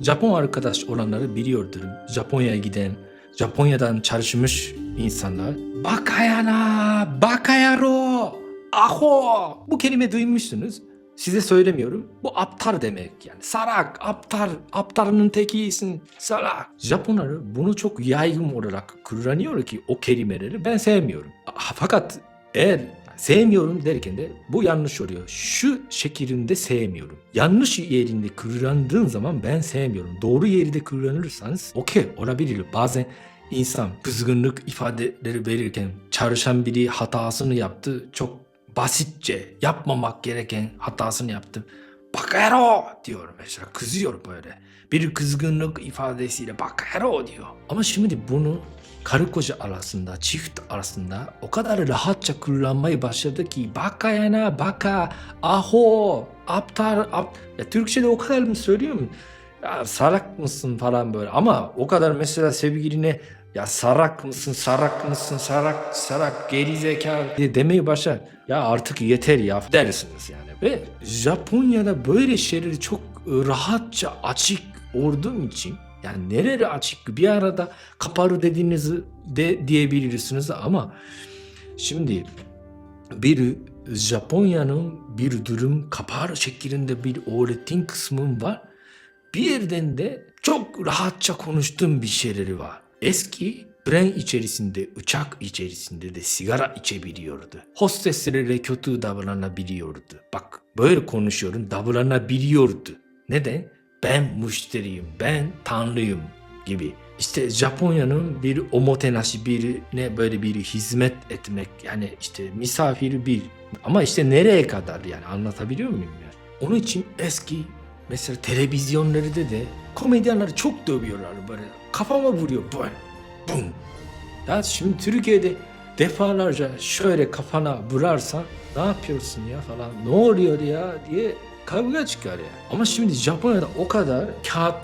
Japon arkadaş olanları biliyordur. Japonya'ya giden, Japonya'dan çalışmış insanlar. Bakayana, bakayaro, aho. Bu kelime duymuşsunuz. Size söylemiyorum. Bu aptal demek yani. Sarak, aptal, aptalının tekisin, salak. Japonlar bunu çok yaygın olarak kullanıyor ki o kelimeleri ben sevmiyorum. Fakat eğer sevmiyorum derken de bu yanlış oluyor. Şu şeklinde sevmiyorum. Yanlış yerinde kullandığın zaman ben sevmiyorum. Doğru yerde kullanırsanız okey olabilir. Bazen insan kızgınlık ifadeleri verirken çalışan biri hatasını yaptı. Çok basitçe yapmamak gereken hatasını yaptı. Bakero diyor mesela kızıyor böyle. Bir kızgınlık ifadesiyle bakero diyor. Ama şimdi bunu karı koca arasında, çift arasında o kadar rahatça kullanmayı başladı ki baka yana baka, aho, aptal, ap... Ya Türkçe'de o kadar mı söylüyorum? Ya sarak mısın falan böyle ama o kadar mesela sevgiline ya sarak mısın, sarak mısın, sarak, sarak, gerizekalı diye demeye başlar. Ya artık yeter ya dersiniz yani. Ve Japonya'da böyle şeyleri çok rahatça açık olduğum için yani neleri açık bir arada kapalı dediğinizi de diyebilirsiniz ama şimdi bir Japonya'nın bir durum kapalı şeklinde bir öğretim kısmım var. Bir yerden de çok rahatça konuştuğum bir şeyleri var. Eski tren içerisinde, uçak içerisinde de sigara içebiliyordu. Hosteslere kötü davranabiliyordu. Bak böyle konuşuyorum davranabiliyordu. Neden? Ben müşteriyim, ben tanrıyım gibi. İşte Japonya'nın bir omotenashi birine böyle bir hizmet etmek yani işte misafir bir ama işte nereye kadar yani anlatabiliyor muyum yani? Onun için eski mesela televizyonlarda de komedyenleri çok dövüyorlar böyle kafama vuruyor böyle bum. Ya şimdi Türkiye'de defalarca şöyle kafana vurarsan ne yapıyorsun ya falan ne oluyor ya diye kavga çıkar ya. Ama şimdi Japonya'da o kadar kağıt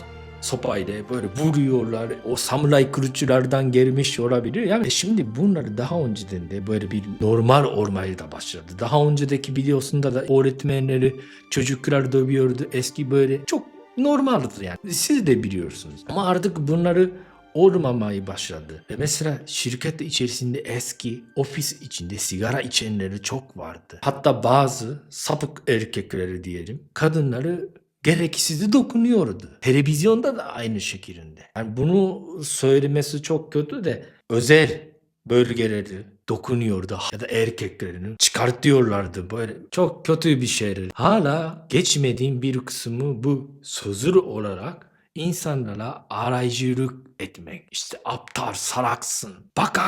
sopayla böyle vuruyorlar. O samuray kılıçlardan gelmiş olabilir. Yani şimdi bunları daha önceden de böyle bir normal olmaya da başladı. Daha öncedeki videosunda da öğretmenleri çocuklar dövüyordu. Eski böyle çok normaldi yani. Siz de biliyorsunuz. Ama artık bunları olmamaya başladı. Ve mesela şirket içerisinde eski ofis içinde sigara içenleri çok vardı. Hatta bazı sapık erkekleri diyelim kadınları gereksiz dokunuyordu. Televizyonda da aynı şekilde. Yani bunu söylemesi çok kötü de özel bölgeleri dokunuyordu ya da erkeklerini çıkartıyorlardı böyle çok kötü bir şeydi. Hala geçmediğim bir kısmı bu sözür olarak insanlara arayıcılık etmek. İşte aptal, salaksın, baka,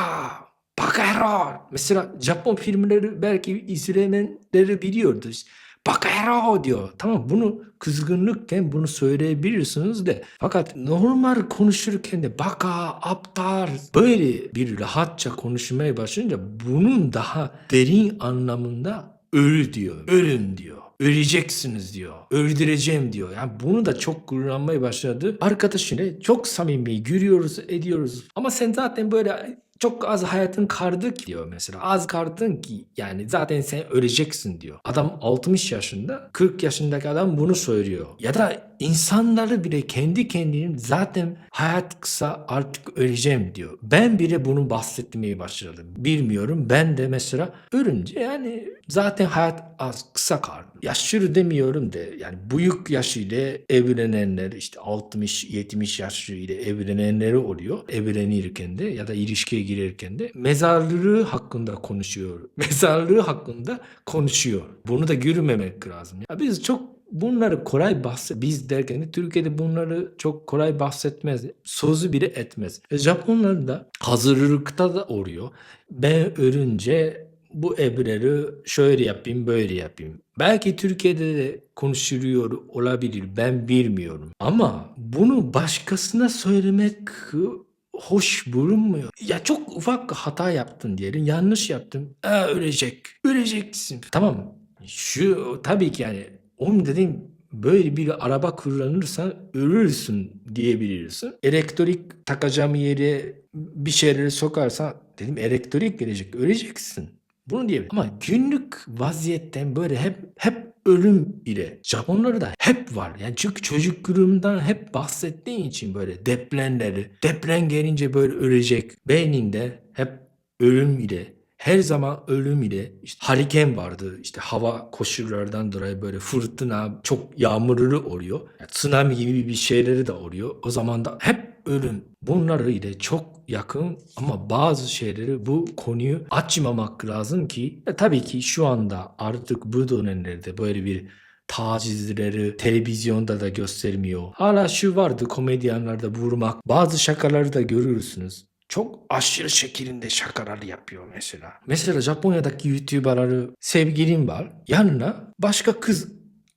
bakero. Mesela Japon filmleri belki izleyenleri biliyordu. İşte, Bakero diyor. Tamam bunu kızgınlıkken bunu söyleyebilirsiniz de. Fakat normal konuşurken de baka, aptal böyle bir rahatça konuşmaya başlayınca bunun daha derin anlamında ölü diyor. Ölün diyor. Öleceksiniz diyor. Öldüreceğim diyor. Yani bunu da çok kullanmaya başladı. Arkadaşıyla çok samimi gülüyoruz, ediyoruz. Ama sen zaten böyle çok az hayatın kardı ki diyor mesela. Az kardın ki yani zaten sen öleceksin diyor. Adam 60 yaşında 40 yaşındaki adam bunu söylüyor. Ya da insanları bile kendi kendinin zaten hayat kısa artık öleceğim diyor. Ben bile bunu bahsetmeye başladım. Bilmiyorum ben de mesela ölünce yani zaten hayat az kısa kaldı. Yaşlı demiyorum de yani büyük yaş ile evlenenler işte 60-70 yaş ile evlenenleri oluyor. Evlenirken de ya da ilişkiye girerken de mezarlığı hakkında konuşuyor. Mezarlığı hakkında konuşuyor. Bunu da gülmemek lazım. Ya biz çok bunları kolay bahset biz derken de Türkiye'de bunları çok kolay bahsetmez. Sözü bile etmez. E, Japonlar da hazırlıkta da oluyor. Ben ölünce bu evleri şöyle yapayım böyle yapayım. Belki Türkiye'de de konuşuluyor olabilir ben bilmiyorum. Ama bunu başkasına söylemek hoş bulunmuyor. Ya çok ufak hata yaptın diyelim yanlış yaptın. Aa, ölecek. Öleceksin. Tamam. Şu tabii ki yani onun dediğim böyle bir araba kullanırsan ölürsün diyebilirsin. Elektrik takacağım yere bir şeyleri sokarsan dedim elektrik gelecek öleceksin. Bunu diyebilirim. Ama günlük vaziyetten böyle hep hep ölüm ile Japonlarda da hep var. Yani çünkü çocukluğumdan hep bahsettiğin için böyle depremleri, deprem gelince böyle ölecek. Beyninde hep ölüm ile her zaman ölüm ile işte hariken vardı. İşte hava koşullardan dolayı böyle fırtına çok yağmurlu oluyor. Yani tsunami gibi bir şeyleri de oluyor. O zaman da hep ölüm. Bunları ile çok yakın ama bazı şeyleri bu konuyu açmamak lazım ki e, tabii ki şu anda artık bu dönemlerde böyle bir tacizleri televizyonda da göstermiyor. Hala şu vardı komedyenlerde vurmak. Bazı şakaları da görürsünüz. Çok aşırı şeklinde şakalar yapıyor mesela. Mesela Japonya'daki YouTuber'ları sevgilim var. Yanına başka kız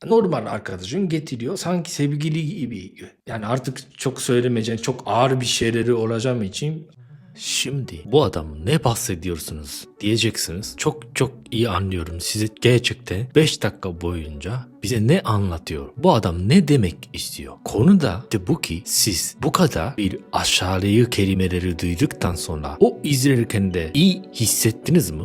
normal arkadaşın getiriyor. Sanki sevgili gibi. Yani artık çok söylemeyeceğim. Çok ağır bir şeyleri olacağım için Şimdi bu adam ne bahsediyorsunuz diyeceksiniz. Çok çok iyi anlıyorum. Size gerçekten 5 dakika boyunca bize ne anlatıyor? Bu adam ne demek istiyor? Konu da işte bu ki siz bu kadar bir aşağılayı kelimeleri duyduktan sonra o izlerken de iyi hissettiniz mi?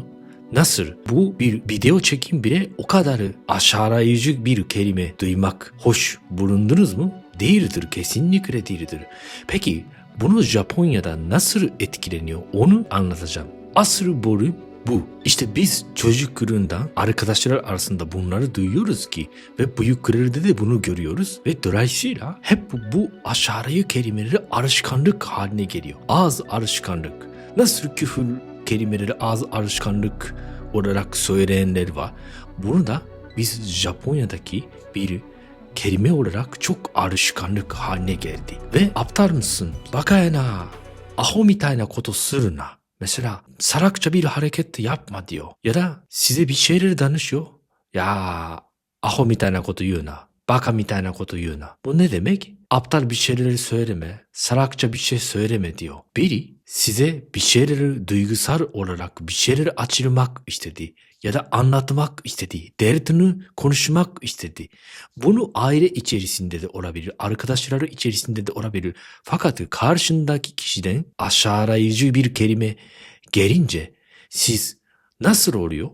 Nasıl bu bir video çekim bile o kadar aşağılayıcı bir kelime duymak hoş bulundunuz mu? Değildir kesinlikle değildir. Peki bunu Japonya'da nasıl etkileniyor onu anlatacağım. Asıl bölüm bu. İşte biz çocukluğundan arkadaşlar arasında bunları duyuyoruz ki ve büyüklerde de bunu görüyoruz ve dolayısıyla hep bu aşağıya kelimeleri alışkanlık haline geliyor. Az alışkanlık. Nasıl küfür kelimeleri az alışkanlık olarak söyleyenler var. Bunu da biz Japonya'daki bir kelime olarak çok alışkanlık haline geldi. Ve aptal mısın? Bakayana. Aho mitayna koto sırna. Mesela sarakça bir hareket yapma diyor. Ya da size bir şeyleri danışıyor. Ya aho mitayna koto yuna. Baka mitayna koto yuna. Bu ne demek? Aptal bir şeyleri söyleme. Sarakça bir şey söyleme diyor. Biri size bir şeyleri duygusal olarak bir şeyleri açılmak istedi ya da anlatmak istedi, derdini konuşmak istedi. Bunu aile içerisinde de olabilir, arkadaşları içerisinde de olabilir. Fakat karşındaki kişiden aşağılayıcı bir kelime gelince siz nasıl oluyor?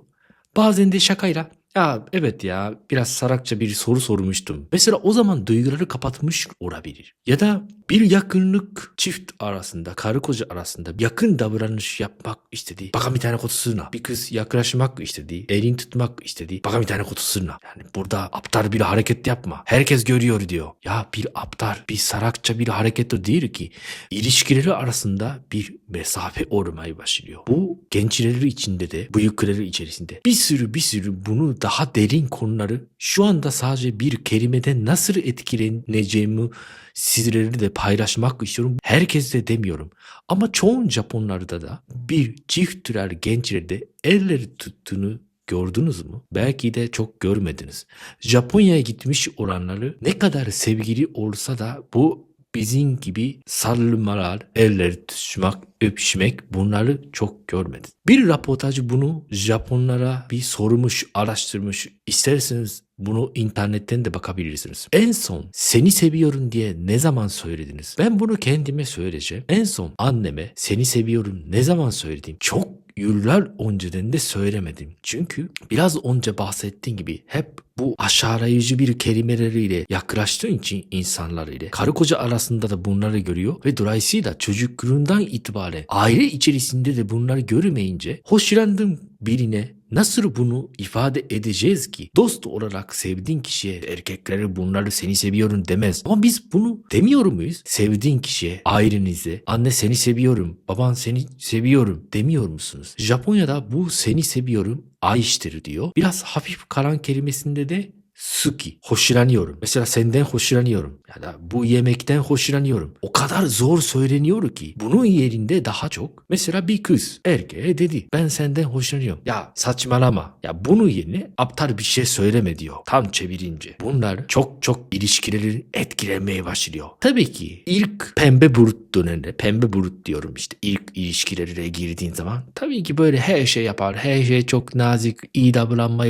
Bazen de şakayla ya evet ya biraz sarakça bir soru sormuştum. Mesela o zaman duyguları kapatmış olabilir. Ya da bir yakınlık çift arasında, karı koca arasında yakın davranış yapmak istedi. Baka bir tane kutusuna. Bir kız yaklaşmak istedi. Elini tutmak istedi. Baka bir tane kutusuna. Yani burada aptal bir hareket yapma. Herkes görüyor diyor. Ya bir aptal, bir sarakça bir hareket değil ki. İlişkileri arasında bir mesafe olmaya başlıyor. Bu gençleri içinde de, büyükleri içerisinde. Bir sürü bir sürü bunu daha derin konuları şu anda sadece bir kelimeden nasıl etkileneceğimi sizlerle de paylaşmak istiyorum. Herkese demiyorum. Ama çoğu Japonlarda da bir çift türer gençlerde elleri tuttuğunu gördünüz mü? Belki de çok görmediniz. Japonya'ya gitmiş olanları ne kadar sevgili olsa da bu bizim gibi sarılmalar, eller tutuşmak, öpüşmek bunları çok görmedim. Bir raportajı bunu Japonlara bir sormuş, araştırmış. İsterseniz bunu internetten de bakabilirsiniz. En son seni seviyorum diye ne zaman söylediniz? Ben bunu kendime söyleyeceğim. En son anneme seni seviyorum ne zaman söyledim? Çok yıllar önceden de söylemedim. Çünkü biraz önce bahsettiğim gibi hep bu aşağılayıcı bir kelimeleriyle yaklaştığın için insanlar ile karı koca arasında da bunları görüyor ve dolayısıyla çocukluğundan itibaren aile içerisinde de bunları görmeyince hoşlandığım birine nasıl bunu ifade edeceğiz ki? Dost olarak sevdiğin kişiye erkeklere bunları seni seviyorum demez. Ama biz bunu demiyor muyuz? Sevdiğin kişiye, ailenize, anne seni seviyorum, baban seni seviyorum demiyor musunuz? Japonya'da bu seni seviyorum aiştir diyor. Biraz hafif karan kelimesinde de suki, hoşlanıyorum. Mesela senden hoşlanıyorum. Ya da bu yemekten hoşlanıyorum. O zor söyleniyor ki bunun yerinde daha çok mesela bir kız erkeğe dedi ben senden hoşlanıyorum. Ya saçmalama. Ya bunun yerine aptal bir şey söyleme. Tam çevirince. Bunlar çok çok ilişkileri etkilemeye başlıyor. Tabii ki ilk pembe bulut döneminde pembe bulut diyorum işte ilk ilişkilere girdiğin zaman tabii ki böyle her şey yapar. Her şey çok nazik, iyi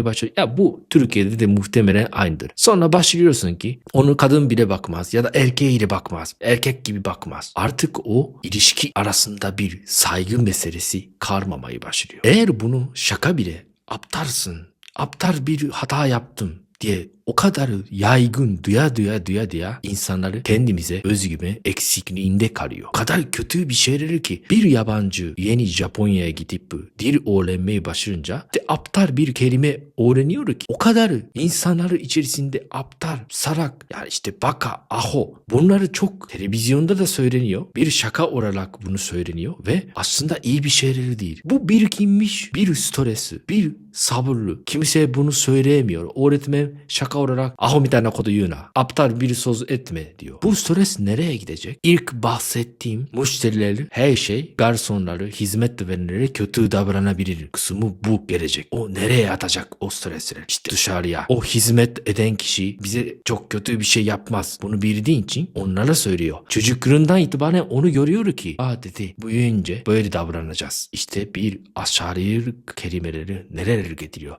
başlıyor. Ya bu Türkiye'de de muhtemelen muhtemelen aynıdır. Sonra başlıyorsun ki onu kadın bile bakmaz ya da erkeğiyle bakmaz. Erkek gibi bakmaz. Artık o ilişki arasında bir saygı meselesi karmamayı başlıyor. Eğer bunu şaka bile aptarsın, aptar bir hata yaptım diye o kadar yaygın duya duya duya duya insanları kendimize özgüven eksikliğinde kalıyor. O kadar kötü bir şeyleri ki bir yabancı yeni Japonya'ya gidip dil öğrenmeye başlayınca de aptal bir kelime öğreniyor ki o kadar insanları içerisinde aptal, sarak yani işte baka, aho bunları çok televizyonda da söyleniyor. Bir şaka olarak bunu söyleniyor ve aslında iyi bir şeyleri değil. Bu birikmiş bir stresi, bir sabırlı. Kimse bunu söyleyemiyor. Öğretmen şaka olarak aho mi tane kodu yuna. Aptal bir söz etme diyor. Bu stres nereye gidecek? İlk bahsettiğim müşterileri her şey garsonları hizmet verenlere kötü davranabilir kısmı bu gelecek. O nereye atacak o stresleri? İşte dışarıya. O hizmet eden kişi bize çok kötü bir şey yapmaz. Bunu bildiğin için onlara söylüyor. Çocukluğundan itibaren onu görüyor ki aa dedi büyüyünce böyle davranacağız. İşte bir aşağıya kelimeleri nerelere getiriyor.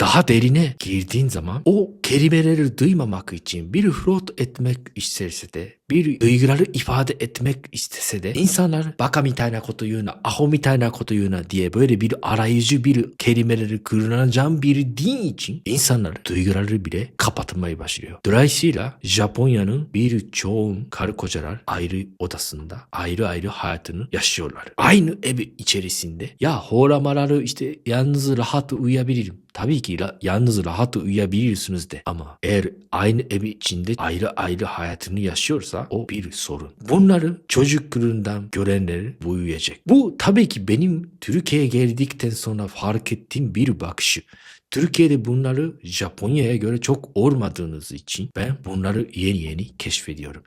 Daha derine girdiğin zaman o kelime kelimeleri duymamak için bir flot etmek istese de bir duyguları ifade etmek istese de insanlar baka mi tane koto yuna, aho mi koto yuna diye böyle bir arayıcı bir kelimeleri kullanacağım bir din için insanlar duyguları bile kapatmaya başlıyor. Dolayısıyla Japonya'nın bir çoğun karı kocalar ayrı odasında ayrı ayrı hayatını yaşıyorlar. Aynı ev içerisinde ya horamaları işte yalnız rahat uyuyabilirim Tabii ki yalnız rahat uyuyabilirsiniz de ama eğer aynı ev içinde ayrı ayrı hayatını yaşıyorsa o bir sorun. Bunları çocukluğundan görenler uyuyacak. Bu tabii ki benim Türkiye'ye geldikten sonra fark ettiğim bir bakışı. Türkiye'de bunları Japonya'ya göre çok olmadığınız için ben bunları yeni yeni keşfediyorum.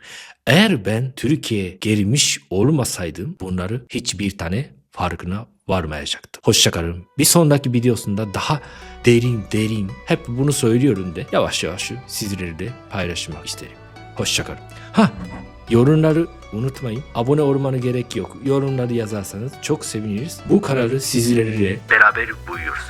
Eğer ben Türkiye'ye gelmiş olmasaydım bunları hiçbir tane farkına varmayacaktım. Hoşçakalın. Bir sonraki videosunda daha derin derin hep bunu söylüyorum de yavaş yavaş sizlerle de paylaşmak isterim. Hoşçakalın. Ha yorumları unutmayın. Abone olmanı gerek yok. Yorumları yazarsanız çok seviniriz. Bu kararı sizlerle beraber buyuyoruz.